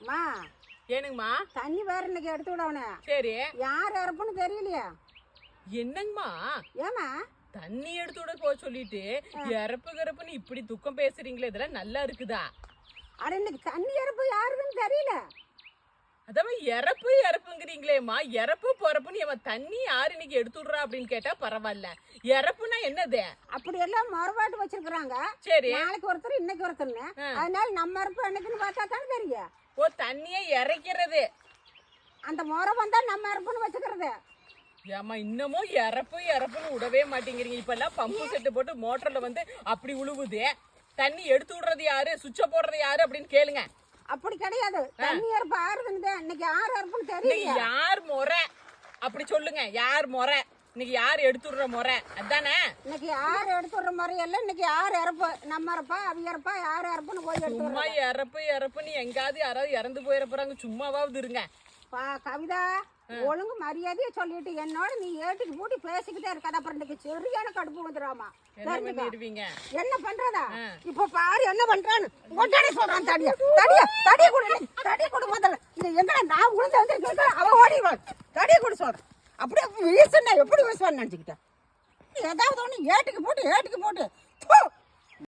அம்மா ஏனுங்கம்மா தண்ணி வேற இன்னைக்கு எடுத்து விடவனே சரி. யார் இறப்புன்னு தெரியலையா. என்னங்கம்மா? ஏமா தண்ணி எடுத்து விட போக சொல்லிட்டு இறப்பு கறப்புன்னு இப்படி துக்கம் பேசுறீங்களே இதெல்லாம் நல்லா இருக்குதா? அட இன்னைக்கு தண்ணி இறப்பு யாருன்னு தெரியல. அதான் இறப்பு இறப்புங்கிறீங்களேம்மா இறப்பு பொறப்புன்னு இவன் தண்ணி யாரு இன்னைக்கு எடுத்து விடுறா அப்படின்னு கேட்டா பரவாயில்ல. இறப்புனா என்னது? அப்படி எல்லாம் மறுபாட்டு வச்சிருக்கிறாங்க. சரி. நாளைக்கு ஒருத்தர் இன்னைக்கு ஒருத்தர்னு. அதனால நம்ம இறப்பு என்னைக்குன்னு பார்த்தா தானே தெரியும். ஓ தண்ணியை இறைக்கிறது. அந்த முறை வந்தா நம்ம இறப்புன்னு வச்சுக்கிறது. ஏம்மா இன்னமும் இறப்பு இறப்புன்னு விடவே மாட்டேங்கிறீங்க. இப்பெல்லாம் பம்பு செட்டு போட்டு மோட்டர்ல வந்து அப்படி உழுவுது. தண்ணி எடுத்து விடுறது யாரு? சுவிட்ச போடுறது யாரு? அப்படின்னு கேளுங்க. அப்படி கிடையாது. தண்ணி இறப்பு ஆறுதுன்னு தான். இன்னைக்கு யார் இறப்புன்னு தெரியல யார் முறை? அப்படி சொல்லுங்க. யார் முறை? இன்னைக்கு யார் எடுத்து விடுற முறை? அதானே? இன்னைக்கு யார் எடுத்து விடுற முறையெல்லாம் இன்னைக்கு யார் இறப்பு? நம்ம இறப்பா அவ இறப்பா யார் இறப்புன்னு போய் சும்மா இறப்பு இறப்புன்னு எங்காவது யாராவது இறந்து போயிட போறாங்க சும்மாவாவது இருங்க. பா கவிதா ஒழுங்கு மரியாதையா சொல்லிட்டு என்னோட நீ ஏட்டுக்கு பூட்டி பேசிக்கிட்டே இருக்காத அப்புறம் இன்னைக்கு சரியான கடுப்பு வந்துடாமா என்ன பண்றதா? இப்ப பாரு என்ன பண்றான்னு. உடனே சொல்றான் தடியா? தடியா தடிய கொடு தடிய கொடு முதல்ல. இது எங்கடா நான் உளுந்து வந்து கேட்க அவ ஓடிடுவாள் தடிய கொடு சொல்றேன். அப்படியே வீசுனா எப்படி வீசுவான்னு நினச்சிக்கிட்டேன். ஏதாவது ஒன்று ஏட்டுக்கு போட்டு ஏட்டுக்கு போட்டு.